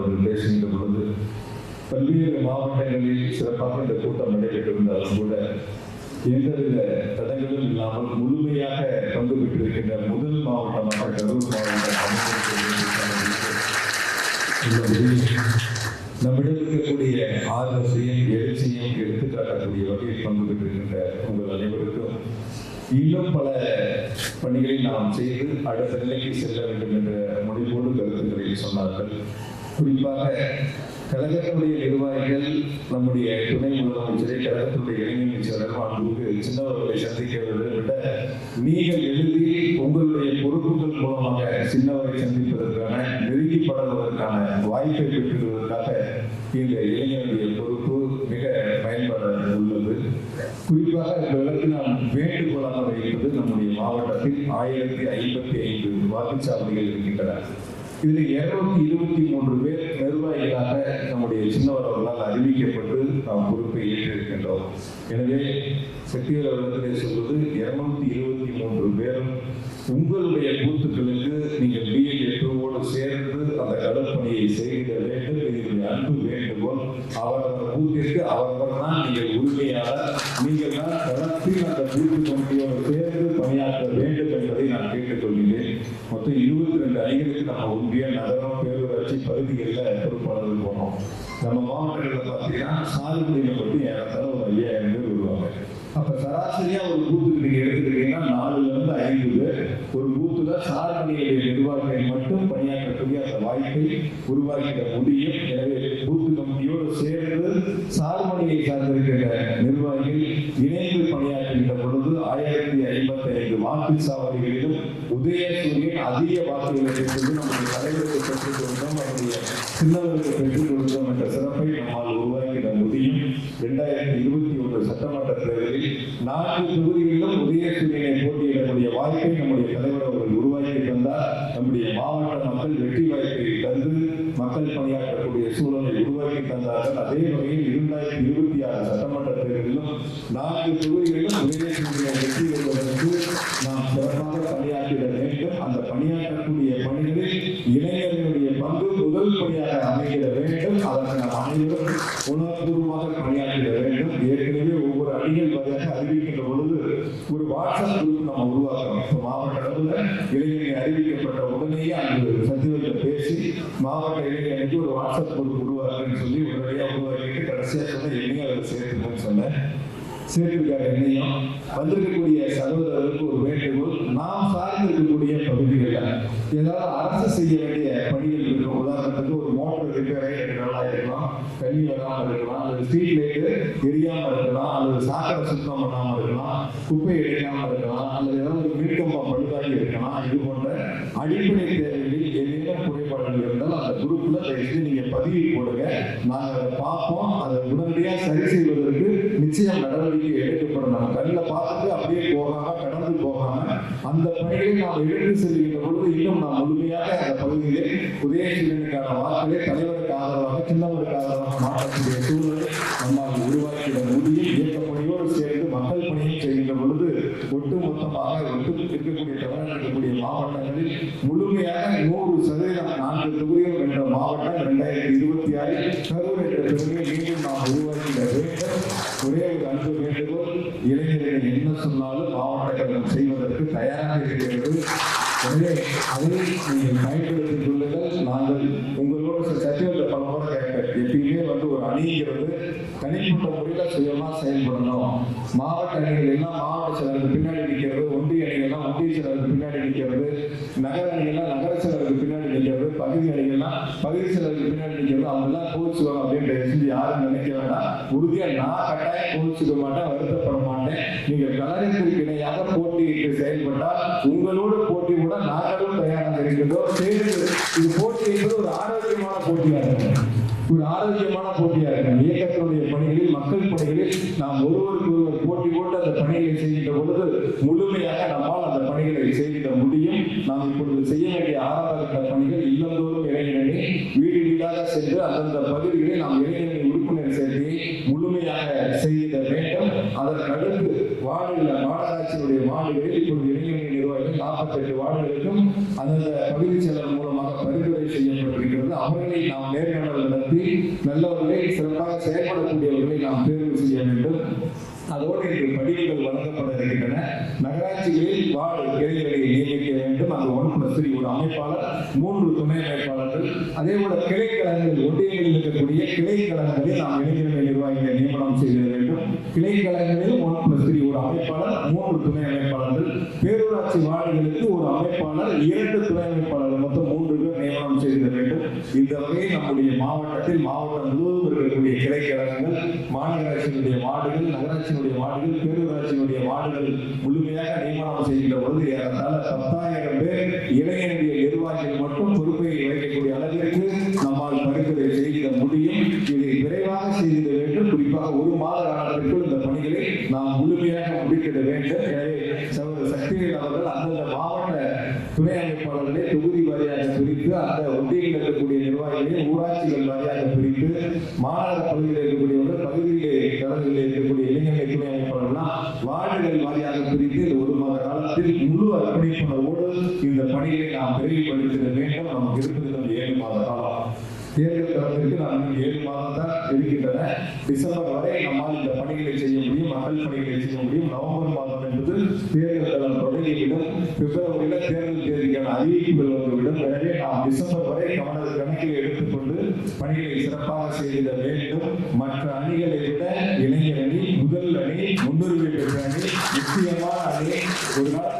அவர்கள் பேசுகின்ற பொழுது பல்வேறு மாவட்டங்களில் சிறப்பாக இந்த கூட்டம் நடைபெற்றிருந்தாலும் கூட எந்தவித தடங்களும் இல்லாமல் முழுமையாக பங்கு பெற்றிருக்கின்ற முதல் மாவட்டமாக கரூர் மாவட்டம் நம்மிடம் இருக்கக்கூடிய ஆர்வத்தையும் எழுச்சியையும் எடுத்துக்காட்டக்கூடிய வகையில் பங்கு பெற்றிருக்கின்ற உங்கள் அனைவருக்கும் இன்னும் பல பணிகளை நாம் செய்து அடுத்த நிலைக்கு செல்ல வேண்டும் என்ற முடிவோடு கருத்துக்களை சொன்னார்கள். குறிப்பாக கழகத்தினுடைய நிர்வாகிகள் நம்முடைய துணை முதலமைச்சரை கழகத்தினுடைய இளைஞர் மாண்புக்கு சின்னவர்களை சந்திக்கிறதை விட நீங்கள் எழுதி உங்களுடைய பொறுப்புகள் மூலமாக சின்னவரை சந்திப்பதற்கான நெருங்கி வாய்ப்பை பெற்றுவதற்காக இந்த இளைஞருடைய பொறுப்பு மிக பயன்பாடு உள்ளது. குறிப்பாக இந்த நாம் வேண்டுகோளாக வைப்பது நம்முடைய மாவட்டத்தில் ஆயிரத்தி ஐம்பத்தி ஐந்து வாக்குச்சாவடிகள் இருக்கின்றன. இதில் இருநூத்தி இருபத்தி மூன்று பேர் நிர்வாகிகளாக நம்முடைய சின்னவர் அவர்களால் அறிவிக்கப்பட்டு நாம் பொறுப்பை ஏற்றிருக்கின்றோம். எனவே சக்திவேல் அவர்களிடத்திலே சொல்வது இருநூத்தி இருபத்தி மூன்று பேரும் உங்களுடைய பூத்துக்களுக்கு நீங்கள் பிஎல்ஏஓடு சேர்ந்து அந்த கடற்பணியை செய்திட வேண்டும். இது அன்பு வேண்டுகோள் அவரவர் பூத்திற்கு அவரவர் தான் நீங்கள் உரிமையாளர். நீங்கள் தான் கடத்தில் அந்த பூத்து கமிட்டியோடு சேர்ந்து பணியாற்ற வேண்டும் என்பதை நான் கேட்டுக்கொள்கிறேன். மொத்தம் இருபது ரெண்டு நம்ம ஒன்றிய நகரம் பேரூராட்சி பகுதிகளில் பொறுப்பாளர்கள் போனோம். நம்ம மாவட்டங்களில் பார்த்தீங்கன்னா சாகுபடியில் பற்றி ஏறத்தாழ ஒரு ஐயாயிரம் பேர் வருவாங்க. அப்ப சராசரியா ஒரு பூத்துக்கு நீங்க எடுத்துக்கிட்டீங்கன்னா நாலுல இருந்து ஐந்து பேர். ஒரு பூத்துல சாரணியுடைய நிர்வாகிகள் மட்டும் பணியாற்றக்கூடிய அந்த வாய்ப்பை உருவாக்கிட முடியும். எனவே பூத்து கமிட்டியோடு சேர்ந்து சார்மணியை சார்ந்திருக்கின்ற நிர்வாகிகள் இணைந்து வாக்கு சாவடிகளிலும் உதயசூரியன் அதிக வாக்குகளை பெற்றது நம்முடைய தலைவருக்கு பெற்றுக் கொடுத்தோம் அவருடைய சின்னவருக்கு பெற்றுக் கொடுத்தோம் என்ற சிறப்பை நம்மால் உருவாக்கிட முடியும். இரண்டாயிரத்தி இருபத்தி ஒன்று சட்டமன்ற தேர்தலில் நான்கு தொகுதிகளிலும் உதயசூரியனை போட்டியிடக்கூடிய வாய்ப்பை நம்முடைய தலைவர் அவர்கள் உருவாக்கி தந்தார். நம்முடைய மாவட்ட மக்கள் வெற்றி வாய்ப்பை தந்து மக்கள் பணியாற்றக்கூடிய சூழலை உருவாக்கி தந்தார்கள். அதே வகையில் இரண்டாயிரத்தி இருபத்தி ஆறு சட்டமன்ற தேர்தலிலும் நான்கு தொகுதிகளிலும் உதய அனைவரும் உணர்வுபூர்வமாக பணியாற்றிட வேண்டும். ஏற்கனவே ஒவ்வொரு அணிகள் வழியாக அறிவிக்கின்ற பொழுது ஒரு வாட்ஸ்அப் குரூப் நம்ம உருவாக்குறோம் இப்போ மாவட்ட அளவில் இளைஞர்கள் அறிவிக்கப்பட்ட உடனேயே அங்கு சந்திவத்தில் பேசி மாவட்ட இளைஞர்களுக்கு ஒரு வாட்ஸ்அப் குரூப் உருவாக்குன்னு சொல்லி உடனடியாக உருவாக்கிட்டு கடைசியாக சொன்ன என்னையும் அதில் சேர்த்துக்கணும்னு சொன்னேன். சேர்த்திருக்காரு என்னையும். வந்திருக்கக்கூடிய சகோதரர்களுக்கு ஒரு வேண்டுகோள். நாம் சார்ந்திருக்கக்கூடிய ஏதாவது அரசு செய்ய வேண்டிய பணிகள் இருக்கும். உதாரணத்துக்கு ஒரு மோட்டர் ரிப்பேர் நல்லா இருக்கலாம். கல்வி வராமல் இருக்கலாம். அல்லது ஸ்ட்ரீட் லைட்டு எரியாமல் இருக்கலாம். அல்லது சாக்கடை சுத்தம் பண்ணாமல் இருக்கலாம். குப்பை எடுக்காமல் இருக்கலாம். அல்லது ஏதாவது ஒரு மின்கம்பம் பழுதாகி இருக்கலாம். இது போன்ற அடிப்படை தேவைகளில் ஏதேனும் குறைபாடுகள் இருந்தால் அந்த குரூப்ல தயவுசெய்து நீங்க பதிவு போடுங்க. நாங்க அதை பார்ப்போம். அதை உடனடியாக சரி செய்வதற்கு நிச்சயம் நடவடிக்கை எடுக்கப்படும். நம்ம கண்ணில் பார்த்துட்டு அப்படியே போகாம கடந்து போகாம அந்த பணிகளை நாம் எடுத்து செல்கின்ற பொழுது இன்னும் நாம் முழுமையாக அந்த பகுதியிலே உதயசீலனுக்கான வாக்களை தலைவருக்கு ஆதரவாக சின்னவருக்கு ஆதரவாக மாற்றக்கூடிய சூழலை நம்மால் உருவாக்கிட முடியும். இயக்க பணியோடு சேர்ந்து மக்கள் பணியும் செய்கின்ற பொழுது ஒட்டு மொத்தமாக ஒட்டு இருக்கக்கூடிய தமிழ்நாட்டில் இருக்கக்கூடிய மாவட்டங்களில் முழுமையாக நூறு சதவீதம் நான்கு தொகுதிகள் என்ற மாவட்டம் இரண்டாயிரத்தி இருபத்தி ஆறில் கரூர் என்ற பெருமையை மீண்டும் நாம் உருவாக்கிட வேண்டும் ஒரே ஒரு அன்பு வேண்டுகோள் இளைஞர்கள் என்ன சொன்னாலும் மாவட்ட கழகம் செய்வதற்கு தயாராக இருக்கிறது எனவே அதை நீங்கள் பயன்படுத்திக் கொள்ளுங்கள் நாங்கள் உங்களோட சத்தியத்தை பல முறை கேட்பேன். எப்பயுமே வந்து ஒரு அணிங்கிறது தனிப்பட்ட முறையில் சுயமாக செயல்படணும். மாவட்ட அணிகள் எல்லாம் மாவட்ட செயலருக்கு பின்னாடி நிற்கிறது ஒன்றிய அணிகள்லாம் ஒன்றிய செயலருக்கு பின்னாடி நிற்கிறது. நகர அணிகள்லாம் நகர செயலருக்கு நிற்கிறது பகுதி அணிகள்லாம் பகுதி செயலருக்கு பின்னாடி நிற்கிறது அவங்க எல்லாம் கோவிச்சுக்கணும் அப்படின்ற செஞ்சு யாரும் நினைக்க வேண்டாம். உறுதியாக நான் கட்டாயம் கோவிச்சுக்க மாட்டேன் வருத்தப்பட மாட்டேன். நீங்க கழகத்திற்கு இணையாக போட்டியிட்டு செயல்பட்டால் உங்களோடு போட்டி கூட நாங்களும் தயாராக இருக்கின்றோம். சேர்ந்து இது போட்டி என்பது ஒரு ஆரோக்கியமான போட்டியாக இருக்கும் ஒரு ஆரோக்கியமான போட்டியாக இருக்கும் இயக்கத்தினுடைய பணிகளில் மக்கள் நாம் ஒருவருக்கு ஒருவர் போட்டி போட்டு அந்த பணிகளை செய்கின்ற பொழுது முழுமையாக நம்மால் அந்த பணிகளை செய்திட முடியும். நாம் இப்பொழுது செய்ய வேண்டிய ஆரம்ப பணிகள் இல்லந்தோறும் இளைஞரணி வீடு வீடாக சென்று அந்தந்த பகுதிகளில் நாம் இளைஞரணி உறுப்பினர் சேர்க்கையை முழுமையாக செய்திட வேண்டும். அதற்கடுத்து அடுத்து மாநகராட்சியுடைய மாநகராட்சியினுடைய வார்டுகளில் இப்பொழுது இளைஞரணி நிர்வாகிகள் நாற்பத்தெட்டு வார்டுகளுக்கும் அந்தந்த பகுதி செயலர் மூலமாக பரிந்துரை செய்யப்பட்டிருக்கிறது. அவர்களை நாம் நேர்காணல் நடத்தி நல்லவர்களை சிறப்பாக செயல்படக்கூடியவர்களை நாம் அதோடு இன்று பதிவுகள் வழங்கப்பட இருக்கின்றன நகராட்சிகளில் வார்டு இளைஞர்களை நியமிக்க வேண்டும். அங்கு ஒன் பிளஸ் த்ரீ ஒரு அமைப்பாளர் மூன்று துணை அமைப்பாளர்கள் அதே போல கிளைக்கழகங்கள் ஒன்றியங்களில் இருக்கக்கூடிய கிளைக்கழகங்களில் நாம் இளைஞர்களை நிர்வாகிக்க நியமனம் செய்ய வேண்டும். கிளைக்கழகங்களில் ஒன் பிளஸ் த்ரீ ஒரு அமைப்பாளர் மூன்று துணை அமைப்பாளர்கள் பேரூராட்சி வார்டுகளுக்கு ஒரு அமைப்பாளர் இரண்டு துணை அமைப்பாளர்கள் மொத்தம் மூன்று நியமனம் செய்திட வேண்டும். இந்த வகையில் நம்முடைய மாவட்டத்தில் மாவட்டம் முழுவதும் இருக்கக்கூடிய கிளைக்கழகங்கள் மாநகராட்சியினுடைய மாடுகள் நகராட்சியினுடைய மாடுகள் பேரூராட்சியினுடைய மாடுகள் முழுமையாக நியமனம் செய்கின்ற பொழுது ஏறத்தாழ பத்தாயிரம் பேர் இளைஞருடைய நிர்வாகிகள் துணை அமைப்பாளர்களை தொகுதி வாரியாக பிரித்து அந்த ஒன்றியத்தில் இருக்கக்கூடிய நிர்வாகிகளை ஊராட்சிகள் வாரியாக பிரித்து மாநகர பகுதியில் இருக்கக்கூடியவர்கள் பகுதியிலே கடல்களில் இருக்கக்கூடிய இளைஞர்களை துணை அமைப்பாளர்கள்லாம் வார்டுகள் வாரியாக பிரித்து இந்த ஒரு மாத காலத்தில் முழு அர்ப்பணிப்புணர்வோடு இந்த பணிகளை நாம் விரைவுபடுத்திட வேண்டும். நமக்கு இருப்பது ஏழு மாத காலம். தேர்தல் காலத்திற்கு நாம் ஏழு மாதம் தான் இருக்கின்றன. டிசம்பர் வரை நம்மால் இந்த பணிகளை செய்ய முடியும் மக்கள் பணிகளை செய்ய முடியும். நவம்பர் மாதம் என்பது தேர்தல் காலம் தொடங்கிவிடும். பிப்ரவரியில் தேர்தல் தேதிக்கான அறிவிப்புகள் வந்துவிடும். எனவே நாம் டிசம்பர் வரை கவன கணக்கில் எடுத்துக்கொண்டு பணிகளை சிறப்பாக செய்திட வேண்டும். மற்ற அணிகளை விட இளைஞர் அணி முதல் அணி முன்னுரிமை பெற்ற அணி முக்கியமான அணி ஒரு நாள்